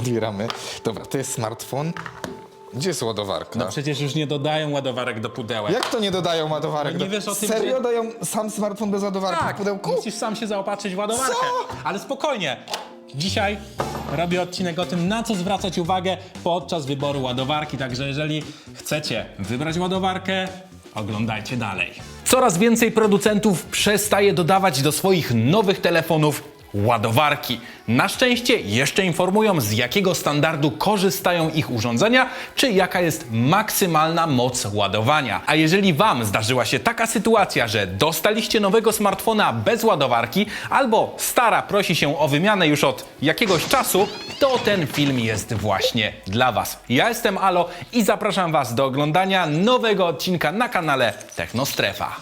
Odbieramy. Dobra, to jest smartfon. Gdzie jest ładowarka? No przecież już nie dodają ładowarek do pudełek. Jak to nie dodają ładowarek? No nie do... wiesz o tym, Serio że- dają sam smartfon bez ładowarki w pudełku? musisz sam się zaopatrzyć w ładowarkę. Co? Ale spokojnie. Dzisiaj robię odcinek o tym, na co zwracać uwagę podczas wyboru ładowarki. Także jeżeli chcecie wybrać ładowarkę, oglądajcie dalej. Coraz więcej producentów przestaje dodawać do swoich nowych telefonów ładowarki. Na szczęście jeszcze informują z jakiego standardu korzystają ich urządzenia, czy jaka jest maksymalna moc ładowania. A jeżeli Wam zdarzyła się taka sytuacja, że dostaliście nowego smartfona bez ładowarki, albo stara prosi się o wymianę już od jakiegoś czasu, to ten film jest właśnie dla Was. Ja jestem Alo i zapraszam Was do oglądania nowego odcinka na kanale Technostrefa.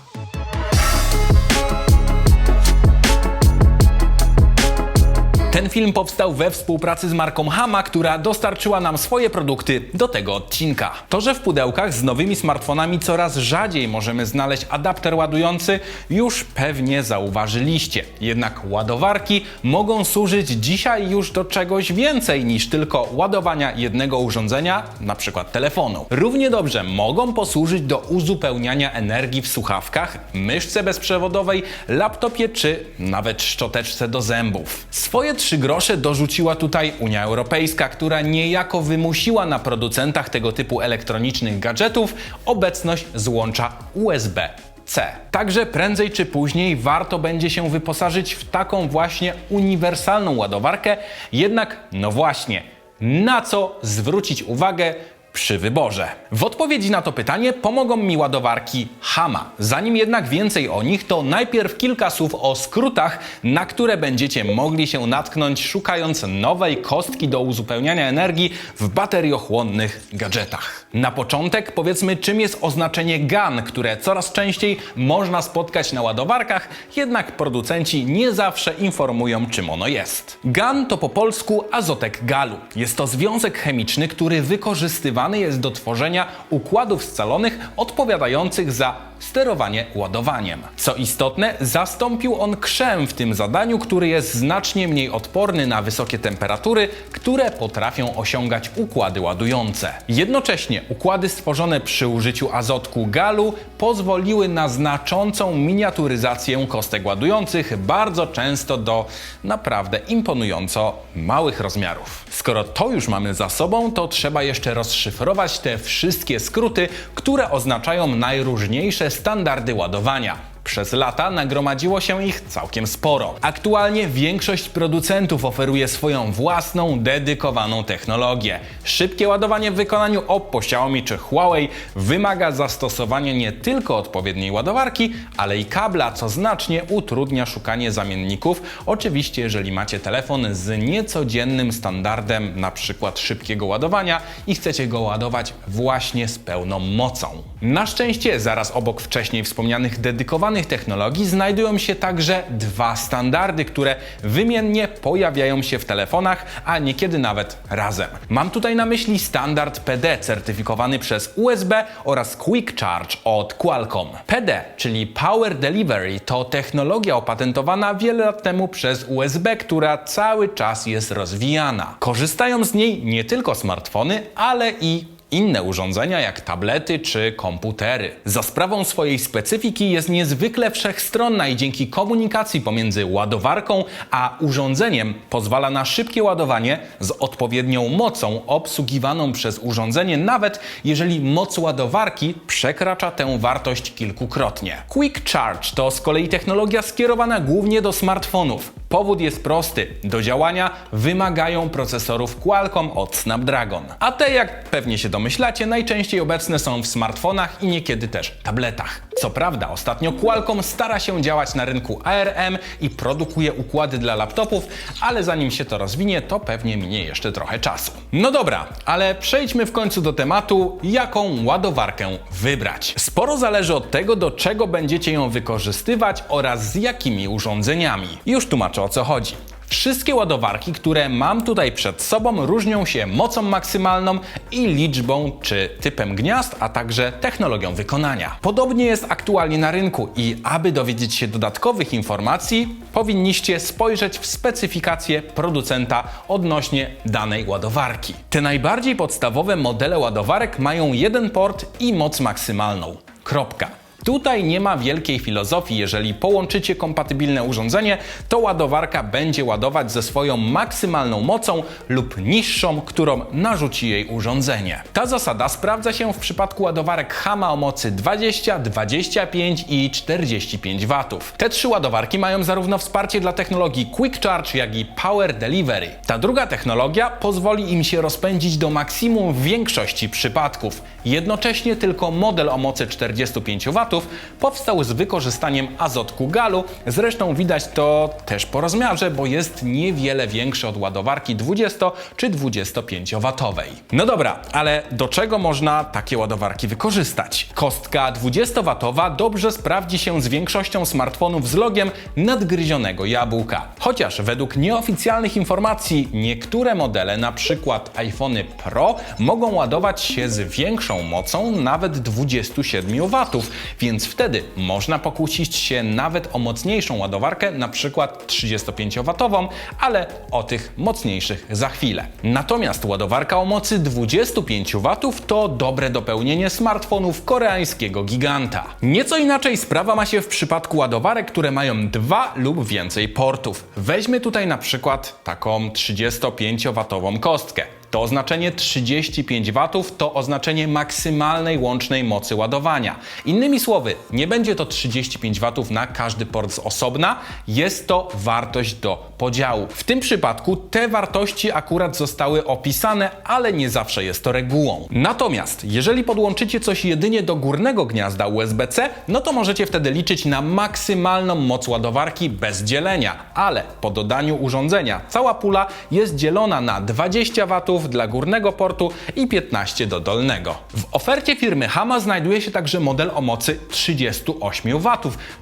Ten film powstał we współpracy z marką Hama, która dostarczyła nam swoje produkty do tego odcinka. To, że w pudełkach z nowymi smartfonami coraz rzadziej możemy znaleźć adapter ładujący, już pewnie zauważyliście. Jednak ładowarki mogą służyć dzisiaj już do czegoś więcej niż tylko ładowania jednego urządzenia, na przykład telefonu. Równie dobrze mogą posłużyć do uzupełniania energii w słuchawkach, myszce bezprzewodowej, laptopie czy nawet szczoteczce do zębów. Swoje grosze dorzuciła tutaj Unia Europejska, która niejako wymusiła na producentach tego typu elektronicznych gadżetów obecność złącza USB. C. Także prędzej czy później warto będzie się wyposażyć w taką właśnie uniwersalną ładowarkę, jednak no właśnie, na co zwrócić uwagę przy wyborze? W odpowiedzi na to pytanie pomogą mi ładowarki Hama. Zanim jednak więcej o nich, to najpierw kilka słów o skrótach, na które będziecie mogli się natknąć szukając nowej kostki do uzupełniania energii w bateriochłonnych gadżetach. Na początek powiedzmy czym jest oznaczenie GAN, które coraz częściej można spotkać na ładowarkach, jednak producenci nie zawsze informują czym ono jest. GAN to po polsku azotek galu. Jest to związek chemiczny, który wykorzystywany jest do tworzenia układów scalonych odpowiadających za sterowanie ładowaniem. Co istotne, zastąpił on krzem w tym zadaniu, który jest znacznie mniej odporny na wysokie temperatury, które potrafią osiągać układy ładujące. Jednocześnie układy stworzone przy użyciu azotku galu pozwoliły na znaczącą miniaturyzację kostek ładujących, bardzo często do naprawdę imponująco małych rozmiarów. Skoro to już mamy za sobą, to trzeba jeszcze rozszyfrować te wszystkie skróty, które oznaczają najróżniejsze standardy ładowania. Przez lata nagromadziło się ich całkiem sporo. Aktualnie większość producentów oferuje swoją własną, dedykowaną technologię. Szybkie ładowanie w wykonaniu Oppo, Xiaomi czy Huawei wymaga zastosowania nie tylko odpowiedniej ładowarki, ale i kabla, co znacznie utrudnia szukanie zamienników. Oczywiście, jeżeli macie telefon z niecodziennym standardem, przykład szybkiego ładowania i chcecie go ładować właśnie z pełną mocą. Na szczęście, zaraz obok wcześniej wspomnianych dedykowanych technologii znajdują się także dwa standardy, które wymiennie pojawiają się w telefonach, a niekiedy nawet razem. Mam tutaj na myśli standard PD certyfikowany przez USB oraz Quick Charge od Qualcomm. PD, czyli Power Delivery, to technologia opatentowana wiele lat temu przez USB, która cały czas jest rozwijana. Korzystają z niej nie tylko smartfony, ale i inne urządzenia jak tablety czy komputery. Za sprawą swojej specyfiki jest niezwykle wszechstronna i dzięki komunikacji pomiędzy ładowarką a urządzeniem pozwala na szybkie ładowanie z odpowiednią mocą obsługiwaną przez urządzenie, nawet jeżeli moc ładowarki przekracza tę wartość kilkukrotnie. Quick Charge to z kolei technologia skierowana głównie do smartfonów. Powód jest prosty. Do działania wymagają procesorów Qualcomm od Snapdragon. A te, jak pewnie się domyślacie, najczęściej obecne są w smartfonach i niekiedy też tabletach. Co prawda, ostatnio Qualcomm stara się działać na rynku ARM i produkuje układy dla laptopów, ale zanim się to rozwinie, to pewnie minie jeszcze trochę czasu. No dobra, ale przejdźmy w końcu do tematu, jaką ładowarkę wybrać. Sporo zależy od tego, do czego będziecie ją wykorzystywać oraz z jakimi urządzeniami. Już tłumaczę o co chodzi. Wszystkie ładowarki, które mam tutaj przed sobą, różnią się mocą maksymalną i liczbą czy typem gniazd, a także technologią wykonania. Podobnie jest aktualnie na rynku i aby dowiedzieć się dodatkowych informacji, powinniście spojrzeć w specyfikację producenta odnośnie danej ładowarki. Te najbardziej podstawowe modele ładowarek mają jeden port i moc maksymalną. Kropka. Tutaj nie ma wielkiej filozofii. Jeżeli połączycie kompatybilne urządzenie, to ładowarka będzie ładować ze swoją maksymalną mocą lub niższą, którą narzuci jej urządzenie. Ta zasada sprawdza się w przypadku ładowarek Hama o mocy 20, 25 i 45 W. Te trzy ładowarki mają zarówno wsparcie dla technologii Quick Charge, jak i Power Delivery. Ta druga technologia pozwoli im się rozpędzić do maksimum w większości przypadków. Jednocześnie tylko model o mocy 45 W powstał z wykorzystaniem azotku galu. Zresztą widać to też po rozmiarze, bo jest niewiele większy od ładowarki 20 czy 25 watowej. No dobra, ale do czego można takie ładowarki wykorzystać? Kostka 20 watowa dobrze sprawdzi się z większością smartfonów z logiem nadgryzionego jabłka. Chociaż według nieoficjalnych informacji niektóre modele, na przykład iPhony Pro, mogą ładować się z większą mocą, nawet 27 watów, więc wtedy można pokusić się nawet o mocniejszą ładowarkę, na przykład 35W, ale o tych mocniejszych za chwilę. Natomiast ładowarka o mocy 25W to dobre dopełnienie smartfonów koreańskiego giganta. Nieco inaczej sprawa ma się w przypadku ładowarek, które mają dwa lub więcej portów. Weźmy tutaj na przykład taką 35W kostkę. To oznaczenie 35 W to oznaczenie maksymalnej łącznej mocy ładowania. Innymi słowy, nie będzie to 35 W na każdy port z osobna, jest to wartość do podziału. W tym przypadku te wartości akurat zostały opisane, ale nie zawsze jest to regułą. Natomiast jeżeli podłączycie coś jedynie do górnego gniazda USB-C, no to możecie wtedy liczyć na maksymalną moc ładowarki bez dzielenia, ale po dodaniu urządzenia cała pula jest dzielona na 20 W dla górnego portu i 15 do dolnego. W ofercie firmy Hama znajduje się także model o mocy 38 W,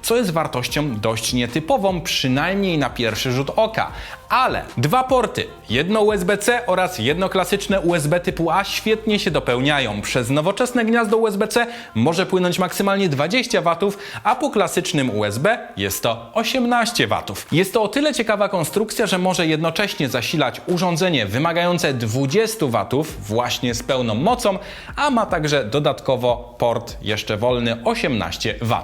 co jest wartością dość nietypową, przynajmniej na pierwszy rzut oka. Ale dwa porty, jedno USB-C oraz jedno klasyczne USB typu A świetnie się dopełniają. Przez nowoczesne gniazdo USB-C może płynąć maksymalnie 20 W, a po klasycznym USB jest to 18 W. Jest to o tyle ciekawa konstrukcja, że może jednocześnie zasilać urządzenie wymagające 20 W właśnie z pełną mocą, a ma także dodatkowo port jeszcze wolny 18 W.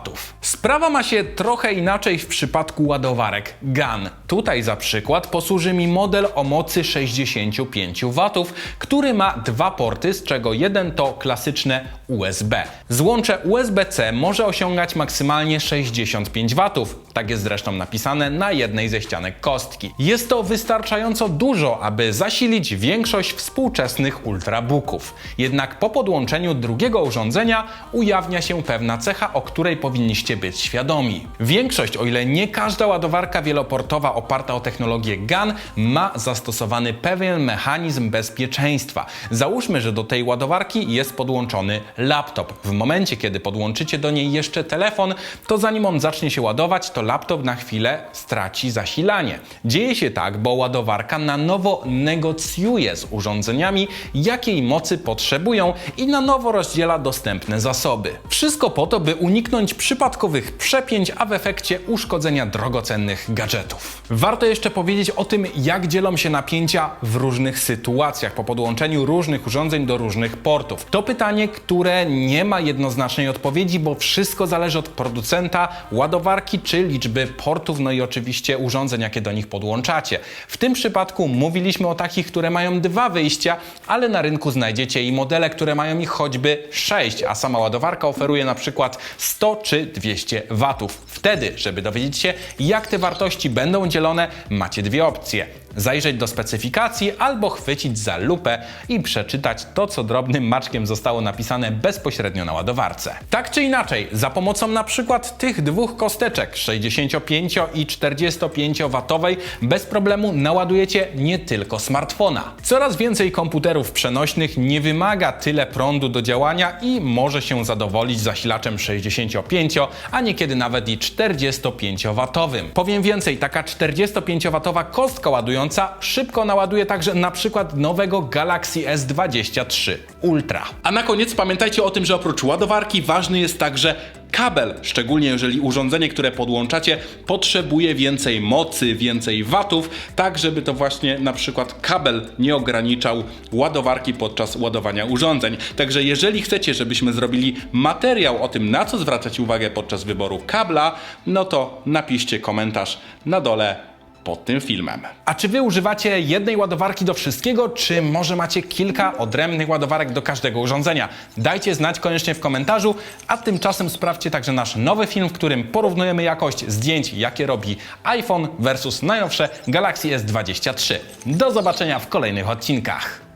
Sprawa ma się trochę inaczej w przypadku ładowarek GAN. Tutaj za przykład posłuży mi model o mocy 65 W, który ma dwa porty, z czego jeden to klasyczne USB. Złącze USB-C może osiągać maksymalnie 65 W. Tak jest zresztą napisane na jednej ze ścianek kostki. Jest to wystarczająco dużo, aby zasilić większość współczesnych ultrabooków. Jednak po podłączeniu drugiego urządzenia ujawnia się pewna cecha, o której powinniście być świadomi. Większość, o ile nie każda ładowarka wieloportowa oparta o technologię GAN ma zastosowany pewien mechanizm bezpieczeństwa. Załóżmy, że do tej ładowarki jest podłączony laptop. W momencie, kiedy podłączycie do niej jeszcze telefon, to zanim on zacznie się ładować, to laptop na chwilę straci zasilanie. Dzieje się tak, bo ładowarka na nowo negocjuje z urządzeniami, jakiej mocy potrzebują i na nowo rozdziela dostępne zasoby. Wszystko po to, by uniknąć przypadkowych przepięć, a w efekcie uszkodzenia drogocennych gadżetów. Warto jeszcze powiedzieć o tym, jak dzielą się napięcia w różnych sytuacjach po podłączeniu różnych urządzeń do różnych portów. To pytanie, które nie ma jednoznacznej odpowiedzi, bo wszystko zależy od producenta, ładowarki czy liczby portów, no i oczywiście urządzeń, jakie do nich podłączacie. W tym przypadku mówiliśmy o takich, które mają dwa wyjścia, ale na rynku znajdziecie i modele, które mają ich choćby 6, a sama ładowarka oferuje na przykład 100 czy 200 watów. Wtedy, żeby dowiedzieć się, jak te wartości będą dzielone, macie dwie opcje. Zajrzeć do specyfikacji albo chwycić za lupę i przeczytać to, co drobnym maczkiem zostało napisane bezpośrednio na ładowarce. Tak czy inaczej, za pomocą na przykład tych dwóch kosteczek 65 i 45 watowej bez problemu naładujecie nie tylko smartfona. Coraz więcej komputerów przenośnych nie wymaga tyle prądu do działania i może się zadowolić zasilaczem 65, a niekiedy nawet i 45 watowym. Powiem więcej, taka 45 watowa kostka ładująca szybko naładuje także na przykład nowego Galaxy S23 Ultra. A na koniec pamiętajcie o tym, że oprócz ładowarki ważny jest także kabel, szczególnie jeżeli urządzenie, które podłączacie, potrzebuje więcej mocy, więcej watów, tak żeby to właśnie na przykład kabel nie ograniczał ładowarki podczas ładowania urządzeń. Także jeżeli chcecie, żebyśmy zrobili materiał o tym, na co zwracać uwagę podczas wyboru kabla, no to napiszcie komentarz na dole pod tym filmem. A czy wy używacie jednej ładowarki do wszystkiego, czy może macie kilka odrębnych ładowarek do każdego urządzenia? Dajcie znać koniecznie w komentarzu, a tymczasem sprawdźcie także nasz nowy film, w którym porównujemy jakość zdjęć, jakie robi iPhone versus najnowsze Galaxy S23. Do zobaczenia w kolejnych odcinkach.